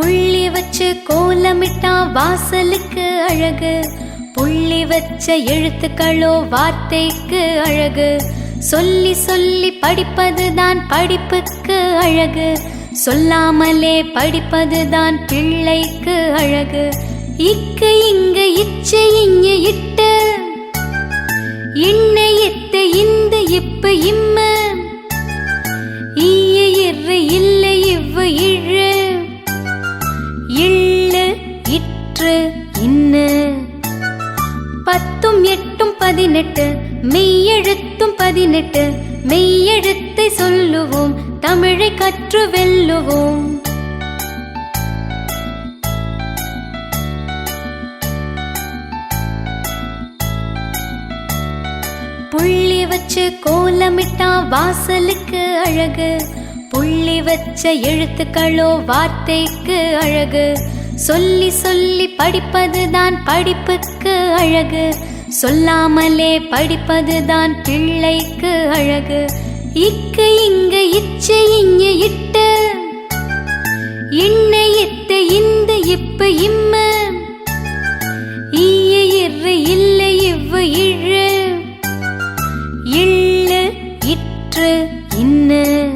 புள்ளி வச்சு கோலமிட்டா வாசலுக்கு அழகு. புள்ளி வச்ச எழுத்துக்களோ வார்த்தைக்கு அழகு. சொல்லி சொல்லி படிப்பதுதான் படிப்புக்கு அழகு. சொல்லாமலே படிப்பதுதான் பிள்ளைக்கு அழகு. இக்கு இங்க இச்சை இங்கு இட்டு இன்ன இத்து இந்த இப்பு இம் இன்னு. பத்தும் எட்டும் பதினெட்டு மெய்யெழுத்தும் பதினெட்டு மெய்யெழுத்தை சொல்லுவோம் தமிழை கற்று வெல்லுவோம். புள்ளி வச்சு கோலமிட்டா வாசலுக்கு அழகு புள்ளி வச்ச எழுத்துக்களோ வார்த்தைக்கு அழகு சொல்லி சொல்லி படிப்பதுதான் படிப்புக்கு அழகு. சொல்லாமலே படிப்பதுதான் பிள்ளைக்கு அழகு. இக்கு இங்க இச்சை இங்க இட்டு. இன்ன இத்து இந்த இப்பு இம்ம. ஈய இரு இல்லை இவ்வு இழு. இள்ளு இற்று இன்னு.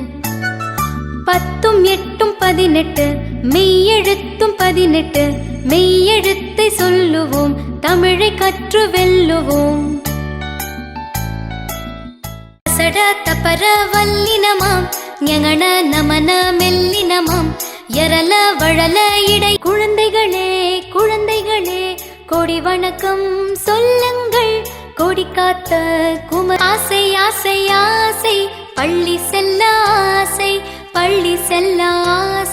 பத்தும் எட்டும் பதினெட்டு. மெய்யெழுத்தும் பதினெட்டு மெய்யெழுத்தை சொல்லுவோம் தமிழை கற்று வெல்லுவோம். சட தபர வல்லினமாம் ஞங்கன நமன மெல்லினமாம் எரல வழல இடை. குழந்தைகளே குழந்தைகளே கொடி வணக்கம் சொல்லுங்கள். கொடி காத்த குமர் ஆசை ஆசை ஆசை பள்ளி செல்ல ஆசை பள்ளி செல்ல ஆசை.